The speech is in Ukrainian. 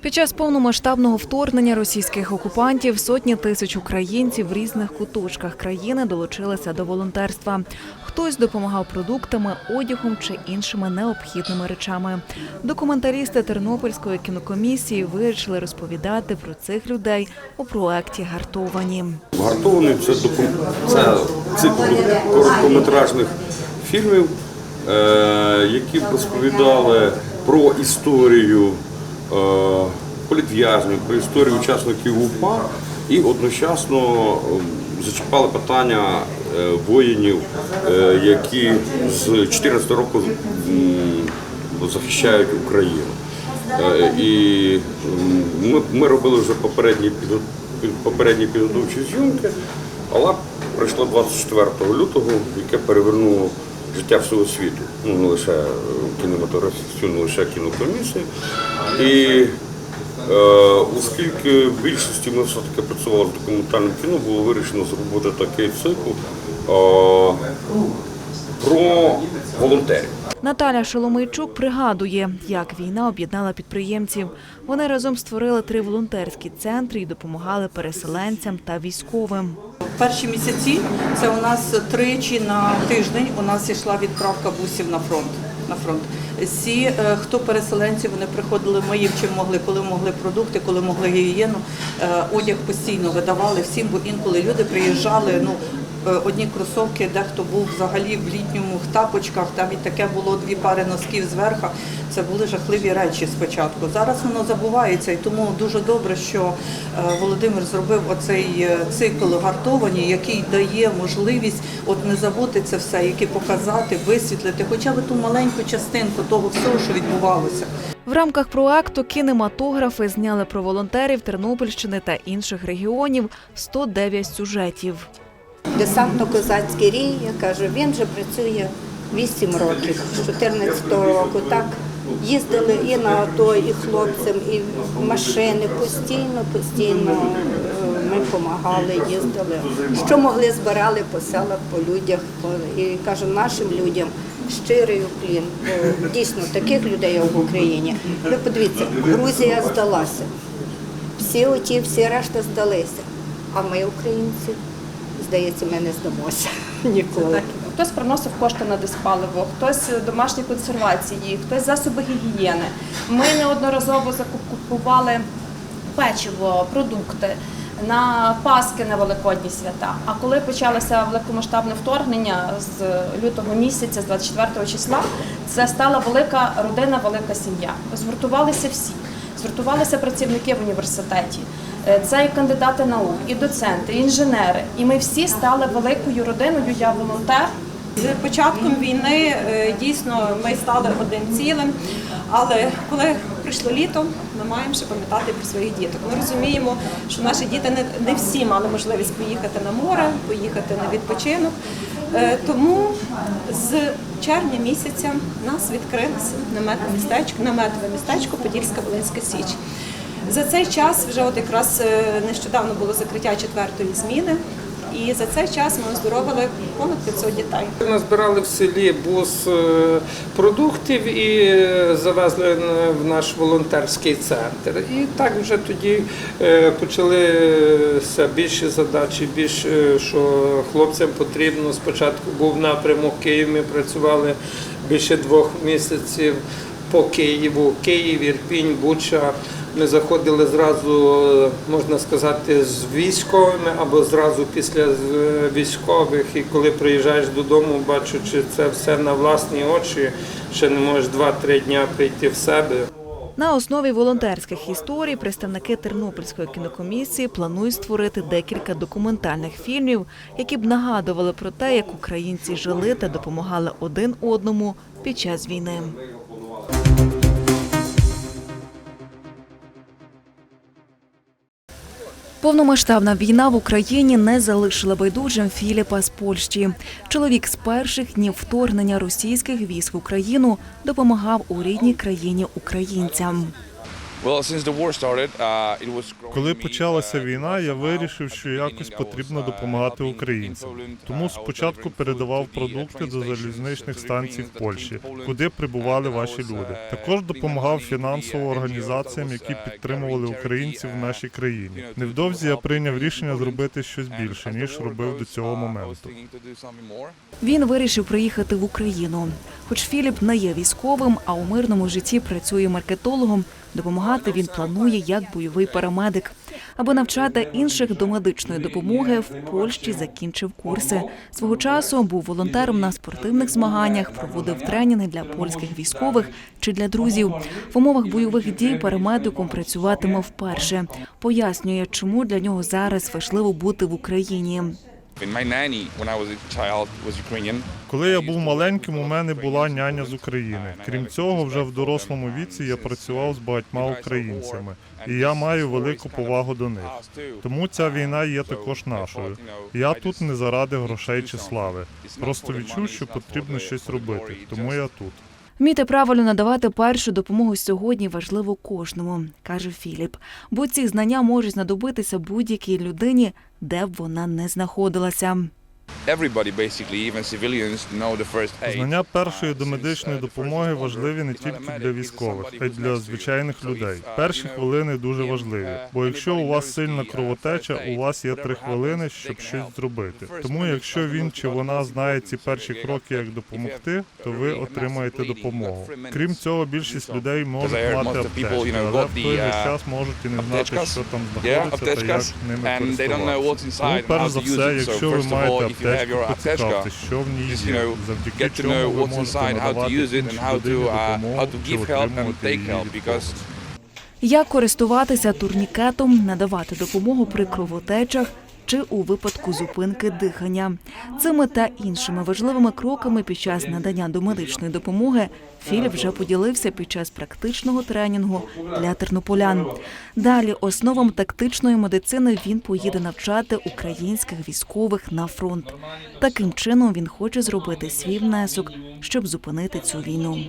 Під час повномасштабного вторгнення російських окупантів сотні тисяч українців в різних куточках країни долучилися до волонтерства. Хтось допомагав продуктами, одягом чи іншими необхідними речами. Документалісти Тернопільської кінокомісії вирішили розповідати про цих людей у проекті Гартовані. Гартований це, це цикл короткометражних фільмів, е, які розповідали про історію політв'язнів, про історію учасників УПА і одночасно е, зачіпали питання е, воїнів, е, які з 2014 року захищають Україну. Е, І ми, ми робили вже попередні попередні підготовчі зйомки, але прийшло 24 лютого, яке перевернуло життя всього світу, ну не лише кінематографістю, не лише кінокомісії. І е, оскільки в більшості ми все-таки працювали з документальним кіно, було вирішено зробити такий цикл е, про волонтерів. Наталя Шоломийчук пригадує, як війна об'єднала підприємців. Вони разом створили три волонтерські центри і допомагали переселенцям та військовим. Перші місяці це у нас тричі на тиждень. У нас йшла відправка бусів на фронт. На фронт. Всі, е, хто переселенці, вони приходили мої, чим могли, коли могли продукти, коли могли гігієну. Е, Одяг постійно видавали всім, бо інколи люди приїжджали. Ну одні кросовки, дехто був взагалі в літньому в тапочках. Там і таке було дві пари носків зверху. Це були жахливі речі спочатку. Зараз воно забувається, і тому дуже добре, що е, Володимир зробив оцей е, цикл гартовані, який дає можливість от не забути це все, який показати, висвітлити, хоча б ту маленьку частинку того всього, що відбувалося. В рамках проекту кінематографи зняли про волонтерів Тернопільщини та інших регіонів 109 сюжетів. Десантно-козацький рій, я кажу, він вже працює 8 років, з 14-го року. Так їздили і на АТО, і хлопцям, і машини постійно, постійно е, ми допомагали, їздили. Що могли, збирали по селах, по людях. І кажу, нашим людям щирий уклін. Дійсно таких людей в Україні. Ви подивіться, Грузія здалася. Всі оті, всі решта здалися. А ми, українці, здається, ми не здамося ніколи. Хтось приносив кошти на диспаливо, хтось домашні консервації, хтось засоби гігієни. Ми неодноразово закупували печиво, продукти на Паски на Великодні свята. А коли почалося великомасштабне вторгнення з лютого місяця, з 24 числа, це стала велика родина, велика сім'я. Згуртувалися всі. Згуртувалися працівники в університеті. Е, Це і кандидати наук, і доценти, і інженери. І ми всі стали великою родиною. Я волонтер. З початком війни е, дійсно ми стали одним цілим, але коли прийшло літо, ми маємо ще пам'ятати про своїх діток. Ми розуміємо, що наші діти не, всі мали можливість поїхати на море, поїхати на відпочинок. Е, Тому з червня місяця нас відкрилося наметне містечко, наметове містечко Подільська Волинська Січ. За цей час вже от якраз е, нещодавно було закриття четвертої зміни. І за цей час ми оздоровили понад 500 дітей. Назбирали в селі бус е, продуктів і е, завезли в наш волонтерський центр. І так вже тоді почалися більші задачі, більш що хлопцям потрібно. Спочатку був напрямок Київ, ми працювали більше двох місяців по Києву, Київ, Ірпінь, Буча. Ми заходили зразу, можна сказати, з військовими або зразу після е, військових. І коли приїжджаєш додому, бачучи це все на власні очі, ще не можеш 2-3 дня прийти в себе. На основі волонтерських історій представники Тернопільської кінокомісії планують створити декілька документальних фільмів, які б нагадували про те, як українці жили та допомагали один одному під час війни. Повномасштабна війна в Україні не залишила байдужим Філіпа з Польщі. Чоловік з перших днів вторгнення російських військ в Україну допомагав у рідній країні українцям. Коли почалася війна, я вирішив, що якось потрібно допомагати українцям. Тому спочатку передавав продукти до залізничних станцій в Польщі, куди прибували ваші люди. Також допомагав фінансово організаціям, які підтримували українців в нашій країні. Невдовзі я прийняв рішення зробити щось більше ніж робив до цього моменту. Він вирішив приїхати в Україну. Хоч Філіп не є військовим, а у мирному житті працює маркетологом. Допомагати він планує як бойовий парамедик. Аби навчати інших до медичної допомоги, в Польщі закінчив курси. Свого часу був волонтером на спортивних змаганнях, проводив тренінги для польських військових чи для друзів. В умовах бойових дій парамедиком працюватиме вперше. Пояснює, чому для нього зараз важливо бути в Україні. Коли я був маленьким, у мене була няня з України. Крім цього, вже в дорослому віці я працював з багатьма українцями, і я маю велику повагу до них. Тому ця війна є також нашою. Я тут не заради грошей чи слави. Просто відчув, що потрібно щось робити. Тому я тут. Вміти правильно надавати першу допомогу сьогодні важливо кожному, каже Філіп. Бо ці знання можуть знадобитися будь-якій людині, де б вона не знаходилася. Знання першої домедичної допомоги важливі не тільки для військових, а й для звичайних людей. Перші хвилини дуже важливі. Бо якщо у вас сильна кровотеча, у вас є три хвилини, щоб щось зробити. Тому, якщо він чи вона знає ці перші кроки, як допомогти, то ви отримаєте допомогу. Крім цього, більшість людей можуть мати аптечки, але в той же час можуть і не знати, що там знаходиться та як ними користуватися. how перш за все, якщо ви маєте all, if you have аптечку, your поцікавтесь, що в ній just, you є, know, завдяки get to чому know ви what's можете inside, how to надавати use it, and іншій how to, людині uh, допомогу how to чи give help and отримувати take її help, because. Як користуватися турнікетом, надавати допомогу при кровотечах чи у випадку зупинки дихання. Цими та іншими важливими кроками під час надання домедичної допомоги Філіп вже поділився під час практичного тренінгу для тернополян. Далі основам тактичної медицини він поїде навчати українських військових на фронт. Таким чином він хоче зробити свій внесок, щоб зупинити цю війну.